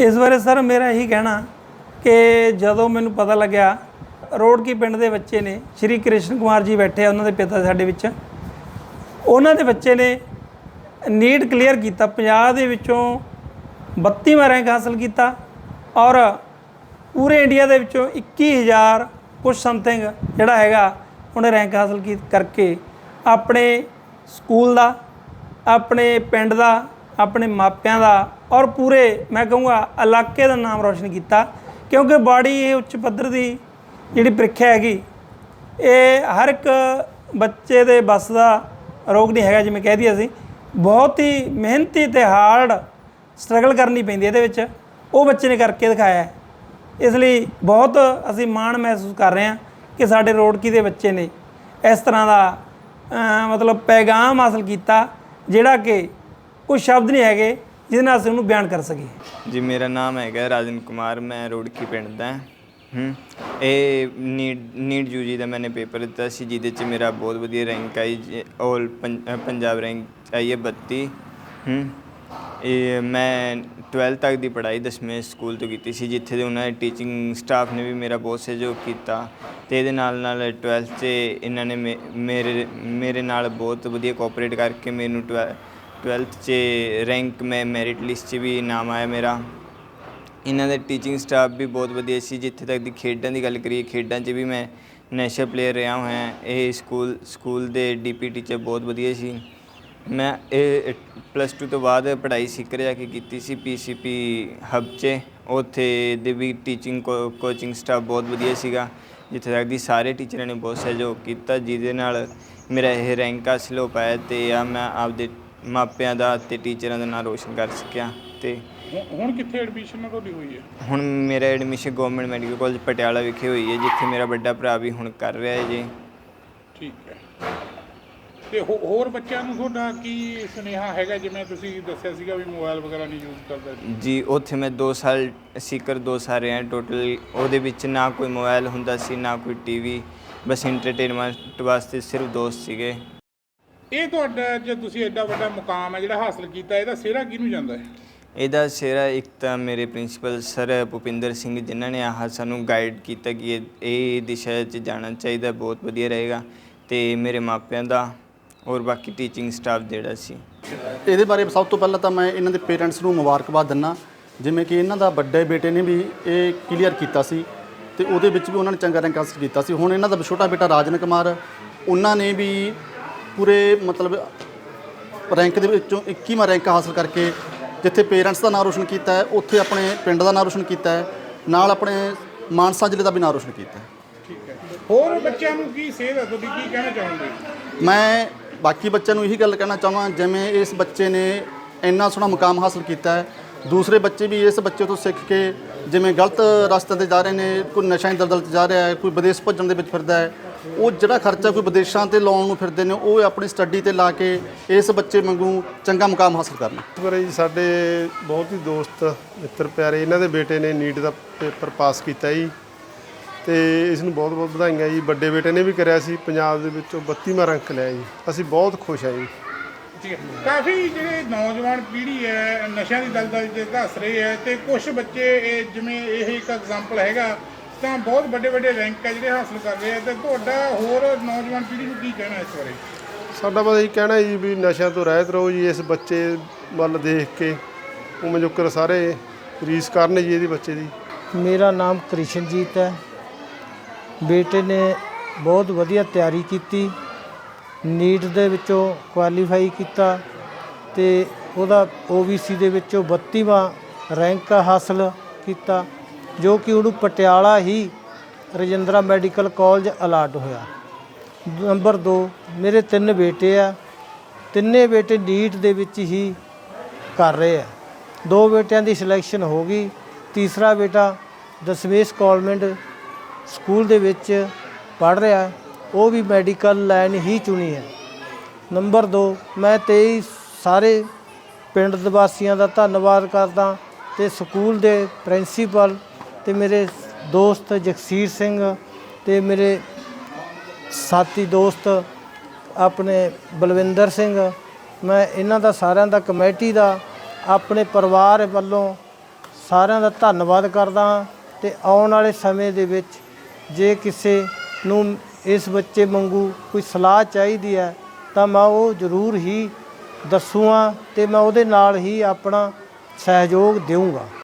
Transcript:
ਇਸ ਬਾਰੇ ਸਰ ਮੇਰਾ ਇਹੀ ਕਹਿਣਾ ਕਿ ਜਦੋਂ ਮੈਨੂੰ ਪਤਾ ਲੱਗਿਆ ਰੋੜਕੀ ਪਿੰਡ ਦੇ ਬੱਚੇ ਨੇ, ਸ਼੍ਰੀ ਕ੍ਰਿਸ਼ਨ ਕੁਮਾਰ ਜੀ ਬੈਠੇ ਆ ਉਹਨਾਂ ਦੇ ਪਿਤਾ ਸਾਡੇ ਵਿੱਚ, ਉਹਨਾਂ ਦੇ ਬੱਚੇ ਨੇ ਨੀਟ ਕਲੀਅਰ ਕੀਤਾ 50 ਦੇ ਵਿੱਚੋਂ 32ਵਾਂ ਰੈਂਕ ਹਾਸਲ ਕੀਤਾ ਔਰ ਪੂਰੇ ਇੰਡੀਆ ਦੇ ਵਿੱਚੋਂ 21000 ਕੁਝ ਸਮਥਿੰਗ ਜਿਹੜਾ ਹੈਗਾ, ਉਹਨੇ ਰੈਂਕ ਹਾਸਲ ਕੀ ਕਰਕੇ ਆਪਣੇ ਸਕੂਲ ਦਾ, ਆਪਣੇ ਪਿੰਡ ਦਾ ਆਪਣੇ ਮਾਪਿਆਂ ਦਾ ਔਰ ਪੂਰੇ, ਮੈਂ ਕਹੂੰਗਾ, ਇਲਾਕੇ ਦਾ ਨਾਮ ਰੌਸ਼ਨ ਕੀਤਾ। ਕਿਉਂਕਿ ਬਾੜੀ ਇਹ ਉੱਚ ਪੱਧਰ ਦੀ ਜਿਹੜੀ ਪ੍ਰੀਖਿਆ ਹੈਗੀ, ਇਹ ਹਰ ਇੱਕ ਬੱਚੇ ਦੇ ਬਸ ਦਾ ਰੋਗ ਨਹੀਂ ਹੈਗਾ ਜਿਵੇਂ ਕਹਿ ਦਈਏ ਅਸੀਂ। ਬਹੁਤ ਹੀ ਮਿਹਨਤੀ ਤੇ ਹਾਰਡ ਸਟਰਗਲ ਕਰਨੀ ਪੈਂਦੀ ਇਹਦੇ ਵਿੱਚ। ਉਹ ਬੱਚੇ ਨੇ ਕਰਕੇ ਦਿਖਾਇਆ ਇਸ ਲਈ ਬਹੁਤ ਅਸੀਂ ਮਾਣ ਮਹਿਸੂਸ ਕਰ ਰਹੇ ਹਾਂ ਕਿ ਸਾਡੇ ਰੋੜਕੀ ਦੇ ਬੱਚੇ ਨੇ ਇਸ ਤਰ੍ਹਾਂ ਦਾ ਮਤਲਬ ਪੈਗਾਮ ਹਾਸਲ ਕੀਤਾ, ਜਿਹੜਾ ਕਿ ਕੋਈ ਸ਼ਬਦ ਨਹੀਂ ਹੈਗੇ ਜਿਹਦੇ ਨਾਲ ਅਸੀਂ ਉਹਨੂੰ ਬਿਆਨ ਕਰ ਸਕੀਏ। ਜੀ, ਮੇਰਾ ਨਾਮ ਹੈਗਾ ਰਾਜਨ ਕੁਮਾਰ, ਮੈਂ ਰੋੜਕੀ ਪਿੰਡ ਦਾ ਹਾਂ। ਹੂੰ। ਇਹ ਨੀਟ ਨੀਟ ਯੂਜੀ ਦਾ ਮੈਨੇ ਪੇਪਰ ਦਿੱਤਾ ਸੀ, ਜਿਹਦੇ ਚ ਮੇਰਾ ਬਹੁਤ ਵਧੀਆ ਰੈਂਕ ਆਈ ਆਲ ਪੰਜਾਬ ਰੈਂਕ ਆਈ ਹੈ 32 ਹੂੰ। ਇਹ ਮੈਂ 12th ਤੱਕ ਦੀ ਪੜ੍ਹਾਈ ਦਸਵੇਂ ਸਕੂਲ ਤੋਂ ਕੀਤੀ ਸੀ, ਜਿੱਥੇ ਦੇ ਉਹਨਾਂ ਦੇ ਟੀਚਿੰਗ ਸਟਾਫ ਨੇ ਵੀ ਮੇਰਾ ਬਹੁਤ ਸਹਿਯੋਗ ਕੀਤਾ ਤੇ ਇਹਦੇ ਨਾਲ ਨਾਲ 12th 'ਚ ਇਹਨਾਂ ਨੇ ਮੇ- ਮੇਰੇ ਮੇਰੇ ਨਾਲ ਬਹੁਤ ਵਧੀਆ ਕੋਆਪਰੇਟ ਕਰਕੇ ਮੈਨੂੰ 12th 'ਚ ਰੈਂਕ ਮੈਂ ਮੈਰਿਟ ਲਿਸਟ 'ਚ ਵੀ ਨਾਮ ਆਇਆ ਮੇਰਾ। ਇਹਨਾਂ ਦਾ ਟੀਚਿੰਗ ਸਟਾਫ ਵੀ ਬਹੁਤ ਵਧੀਆ ਸੀ। ਜਿੱਥੇ ਤੱਕ ਦੀ ਖੇਡਾਂ ਦੀ ਗੱਲ ਕਰੀਏ, ਖੇਡਾਂ 'ਚ ਵੀ ਮੈਂ ਨੈਸ਼ਨਲ ਪਲੇਅਰ ਰਿਹਾ ਹੋਇਆ। ਇਹ ਸਕੂਲ ਸਕੂਲ ਦੇ ਡੀਪੀ ਟੀਚਰ ਬਹੁਤ ਵਧੀਆ ਸੀ। ਮੈਂ ਇਹ ਪਲੱਸ 2 ਤੋਂ ਬਾਅਦ ਪੜ੍ਹਾਈ ਸਿੱਖ ਰਿਹਾ ਕਿ ਕੀਤੀ ਸੀ ਪੀਸੀਪੀ ਹਬ 'ਚ। ਉੱਥੇ ਦੇ ਵੀ ਟੀਚਿੰਗ ਕੋਚਿੰਗ ਸਟਾਫ ਬਹੁਤ ਵਧੀਆ ਸੀਗਾ। ਜਿੱਥੇ ਤੱਕ ਦੀ ਸਾਰੇ ਟੀਚਰਾਂ ਨੇ ਬਹੁਤ ਸਹਿਯੋਗ ਕੀਤਾ, ਜਿਹਦੇ ਨਾਲ ਮੇਰਾ ਇਹ ਰੈਂਕ ਹਾਸਿਲ ਹੋ ਪਾਇਆ ਤੇ ਆ ਮੈਂ ਆਪਦੇ ਮਾਪਿਆਂ ਦਾ ਤੇ ਟੀਚਰਾਂ ਦਾ ਨਾਮ ਰੋਸ਼ਨ ਕਰ ਸਕਿਆ ਤੇ ਹੁਣ- ਹੁਣ ਕਿੱਥੇ ਐਡਮਿਸ਼ਨ ਤੁਹਾਡੀ ਹੋਈ ਹੈ? ਹੁਣ ਮੇਰਾ admission government medical college Patiala ਵਿਖੇ ਹੋਈ ਹੈ ਜਿੱਥੇ ਮੇਰਾ ਵੱਡਾ ਭਰਾ ਵੀ ਹੁਣ ਕਰ ਰਿਹਾ ਹੈ ਜੀ। ਠੀਕ ਹੈ। ਤੇ ਹੋ- ਹੋਰ ਬੱਚਿਆਂ ਨੂੰ ਤੁਹਾਡਾ ਕੀ ਸੁਨੇਹਾ ਹੈਗਾ? ਜਿਵੇਂ ਤੁਸੀਂ ਦੱਸਿਆ ਸੀਗਾ ਵੀ ਮੋਬਾਈਲ ਵਗੈਰਾ ਨਹੀਂ ਯੂਜ਼ ਕਰਦਾ ਜੀ। ਉੱਥੇ ਮੈਂ 2 ਸਾਲ ਸਿੱਕਰ 2 ਸਾਲ ਰਿਹਾ ਟੋਟਲ ਉਹਦੇ ਵਿੱਚ ਨਾ ਕੋਈ ਮੋਬਾਈਲ ਹੁੰਦਾ ਸੀ ਨਾ ਕੋਈ ਟੀਵੀ ਬਸ ਐਂਟਰਟੇਨਮੈਂਟ ਵਾਸਤੇ ਸਿਰਫ ਦੋਸਤ ਸੀਗੇ। ਇਹ ਤੁਹਾਡਾ ਜੇ ਤੁਸੀਂ ਐਡਾ ਵੱਡਾ ਮੁਕਾਮ ਹੈ ਜਿਹੜਾ ਹਾਸਲ ਕੀਤਾ ਇਹਦਾ ਸਿਹਰਾ ਕਿਹਨੂੰ ਜਾਂਦਾ ਹੈ? ਇਹਦਾ ਸਿਹਰਾ ਇੱਕ ਤਾਂ ਮੇਰੇ ਪ੍ਰਿੰਸੀਪਲ ਸਰ ਭੁਪਿੰਦਰ ਸਿੰਘ ਜਿਨ੍ਹਾਂ ਨੇ ਆਹ ਸਾਨੂੰ ਗਾਈਡ ਕੀਤਾ ਕਿ ਇਹ ਇਹ ਦਿਸ਼ਾ 'ਚ ਜਾਣਾ ਚਾਹੀਦਾ ਬਹੁਤ ਵਧੀਆ ਰਹੇਗਾ ਤੇ ਮੇਰੇ ਮਾਪਿਆਂ ਦਾ ਔਰ ਬਾਕੀ ਟੀਚਿੰਗ ਸਟਾਫ ਜਿਹੜਾ ਸੀ। ਇਹਦੇ ਬਾਰੇ ਸਭ ਤੋਂ ਪਹਿਲਾਂ ਤਾਂ ਮੈਂ ਇਹਨਾਂ ਦੇ ਪੇਰੈਂਟਸ ਨੂੰ ਮੁਬਾਰਕਬਾਦ ਦਿੰਨਾ ਜਿਵੇਂ ਕਿ ਇਹਨਾਂ ਦਾ ਵੱਡੇ ਬੇਟੇ ਨੇ ਵੀ ਇਹ ਕਲੀਅਰ ਕੀਤਾ ਸੀ ਤੇ ਉਹਦੇ ਵਿੱਚ ਵੀ ਉਹਨਾਂ ਨੇ ਚੰਗਾ ਰੈਂਕ ਹਾਸਲ ਕੀਤਾ ਸੀ। ਹੁਣ ਇਹਨਾਂ ਦਾ ਛੋਟਾ ਬੇਟਾ ਰਾਜਨ ਕੁਮਾਰ ਉਹਨਾਂ ਨੇ ਵੀ ਪੂਰੇ ਮਤਲਬ ਰੈਂਕ ਦੇ ਵਿੱਚੋਂ 21ਵਾਂ ਰੈਂਕ ਹਾਸਲ ਕਰਕੇ ਜਿੱਥੇ ਪੇਰੈਂਟਸ ਦਾ ਨਾਮ ਰੋਸ਼ਨ ਕੀਤਾ ਹੈ ਉੱਥੇ ਆਪਣੇ ਪਿੰਡ ਦਾ ਨਾਮ ਰੋਸ਼ਨ ਕੀਤਾ ਹੈ ਨਾਲ ਆਪਣੇ ਮਾਨਸਾ ਜ਼ਿਲ੍ਹੇ ਦਾ ਵੀ ਨਾਮ ਰੋਸ਼ਨ ਕੀਤਾ ਹੈ। ਠੀਕ ਹੈ। ਹੋਰ ਬੱਚਿਆਂ ਨੂੰ ਕੀ ਸੇਧ ਹੈ? ਤੁਹਾਡੀ ਕੀ ਕਹਿਣਾ ਚਾਹੋਗੇ? ਮੈਂ ਬਾਕੀ ਬੱਚਿਆਂ ਨੂੰ ਇਹੀ ਗੱਲ ਕਹਿਣਾ ਚਾਹਾਂ ਜਿਵੇਂ ਇਸ ਬੱਚੇ ਨੇ ਇੰਨਾ ਸੋਹਣਾ ਮੁਕਾਮ ਹਾਸਲ ਕੀਤਾ ਹੈ ਦੂਸਰੇ ਬੱਚੇ ਵੀ ਇਸ ਬੱਚੇ ਤੋਂ ਸਿੱਖ ਕੇ ਜਿਵੇਂ ਗਲਤ ਰਸਤੇ ਤੇ ਜਾ ਰਹੇ ਨੇ ਕੋਈ ਨਸ਼ਾ ਦੀ ਦਲਦਲ 'ਚ ਜਾ ਰਿਹਾ ਹੈ ਕੋਈ ਵਿਦੇਸ਼ ਭੱਜਣ ਦੇ ਵਿੱਚ ਫਿਰਦਾ ਹੈ ਉਹ ਜਿਹੜਾ ਖਰਚਾ ਕੋਈ ਵਿਦੇਸ਼ਾਂ ਤੇ ਲਾਉਣ ਨੂੰ ਫਿਰਦੇ ਨੇ ਉਹ ਆਪਣੀ ਸਟੱਡੀ ਤੇ ਲਾ ਕੇ ਇਸ ਬੱਚੇ ਵਾਂਗੂ ਚੰਗਾ ਮੁਕਾਮ ਹਾਸਲ ਕਰਨ। ਬਾਰੇ ਜੀ ਸਾਡੇ ਬਹੁਤ ਹੀ ਦੋਸਤ ਮਿੱਤਰ ਪਿਆਰੇ ਇਹਨਾਂ ਦੇ ਬੇਟੇ ਨੇ ਨੀਟ ਦਾ ਪੇਪਰ ਪਾਸ ਕੀਤਾ ਜੀ। ਤੇ ਇਸ ਨੂੰ ਬਹੁਤ ਬਹੁਤ ਵਧਾਈਆਂ ਜੀ। ਵੱਡੇ ਬੇਟੇ ਨੇ ਵੀ ਕਰਿਆ ਸੀ ਪੰਜਾਬ ਦੇ ਵਿੱਚੋਂ 32ਵਾਂ ਰੈਂਕ ਲਿਆ ਜੀ। ਅਸੀਂ ਬਹੁਤ ਖੁਸ਼ ਹਾਂ ਜੀ। ਠੀਕ ਹੈ। ਕਾਫੀ ਜਿਹੜੇ ਨੌਜਵਾਨ ਪੀੜ੍ਹੀ ਹੈ ਨਸ਼ਿਆਂ ਦੀ ਦਲਦਲ 'ਚ ਧੱਸ ਰਹੀ ਹੈ ਤੇ ਕੁਝ ਬੱਚੇ ਜਿਵੇਂ ਇਹ ਇੱਕ ਐਗਜ਼ਾਮਪਲ ਹੈਗਾ ਤਾਂ ਬਹੁਤ ਵੱਡੇ ਵੱਡੇ ਰੈਂਕ ਹੈ ਜਿਹੜੇ ਹਾਸਲ ਕਰ ਰਹੇ ਆ ਤੇ ਤੁਹਾਡਾ ਹੋਰ ਨੌਜਵਾਨ ਪੀੜ੍ਹੀ ਨੂੰ ਕੀ ਕਹਿਣਾ ਇਸ ਬਾਰੇ? ਸਾਡਾ ਬਸ ਇਹੀ ਕਹਿਣਾ ਜੀ ਵੀ ਨਸ਼ਿਆਂ ਤੋਂ ਰਹਿਤ ਰਹੋ ਜੀ ਇਸ ਬੱਚੇ ਵੱਲ ਦੇਖ ਕੇ ਉਵੇਂ ਜੋਕਰ ਸਾਰੇ ਰੀਸ ਕਰਨ ਜੀ ਇਹਦੀ ਬੱਚੇ ਦੀ। ਮੇਰਾ ਨਾਮ ਕ੍ਰਿਸ਼ਨਜੀਤ ਹੈ। ਬੇਟੇ ਨੇ ਬਹੁਤ ਵਧੀਆ ਤਿਆਰੀ ਕੀਤੀ ਨੀਟ ਦੇ ਵਿੱਚੋਂ ਕੁਆਲੀਫਾਈ ਕੀਤਾ ਤੇ ਉਹਦਾ OBC ਦੇ ਵਿੱਚੋਂ 32ਵਾਂ ਰੈਂਕ ਹਾਸਲ ਕੀਤਾ। ਜੋ ਕਿ ਉਹਨੂੰ ਪਟਿਆਲਾ ਹੀ ਰਜਿੰਦਰਾ ਮੈਡੀਕਲ ਕਾਲਜ ਅਲਾਟ ਹੋਇਆ। ਨੰਬਰ 2 ਮੇਰੇ ਤਿੰਨ ਬੇਟੇ ਆ। ਤਿੰਨੇ ਬੇਟੇ ਨੀਟ ਦੇ ਵਿੱਚ ਹੀ ਕਰ ਰਹੇ ਆ। ਦੋ ਬੇਟਿਆਂ ਦੀ ਸਿਲੈਕਸ਼ਨ ਹੋ ਗਈ। ਤੀਸਰਾ ਬੇਟਾ ਦਸਵੇਸ਼ ਕਾਨਵੈਂਟ ਸਕੂਲ ਦੇ ਵਿੱਚ ਪੜ ਰਿਹਾ। ਉਹ ਵੀ ਮੈਡੀਕਲ ਲਾਈਨ ਹੀ ਚੁਣੀ ਹੈ। ਨੰਬਰ 2 ਮੈਂ 23 ਸਾਰੇ ਪਿੰਡ ਦੇ ਵਾਸੀਆਂ ਦਾ ਧੰਨਵਾਦ ਕਰਦਾ ਤੇ ਸਕੂਲ ਦੇ ਪ੍ਰਿੰਸੀਪਲ ਤੇ ਮੇਰੇ ਦੋਸਤ ਜਗਸੀਰ ਸਿੰਘ ਤੇ ਮੇਰੇ ਸਾਥੀ ਦੋਸਤ ਆਪਣੇ ਬਲਵਿੰਦਰ ਸਿੰਘ, ਮੈਂ ਇਹਨਾਂ ਦਾ ਸਾਰਿਆਂ ਦਾ ਕਮੇਟੀ ਦਾ ਆਪਣੇ ਪਰਿਵਾਰ ਵੱਲੋਂ ਸਾਰਿਆਂ ਦਾ ਧੰਨਵਾਦ ਕਰਦਾ ਹਾਂ ਤੇ ਆਉਣ ਵਾਲੇ ਸਮੇਂ ਦੇ ਵਿੱਚ ਜੇ ਕਿਸੇ ਨੂੰ ਇਸ ਬੱਚੇ ਵਾਂਗੂ ਕੋਈ ਸਲਾਹ ਚਾਹੀਦੀ ਹੈ, ਤਾਂ ਮੈਂ ਉਹ ਜ਼ਰੂਰ ਹੀ ਦੱਸੂਗਾ ਤੇ ਮੈਂ ਉਹਦੇ ਨਾਲ ਹੀ ਆਪਣਾ ਸਹਿਯੋਗ ਦੇਵਾਂਗਾ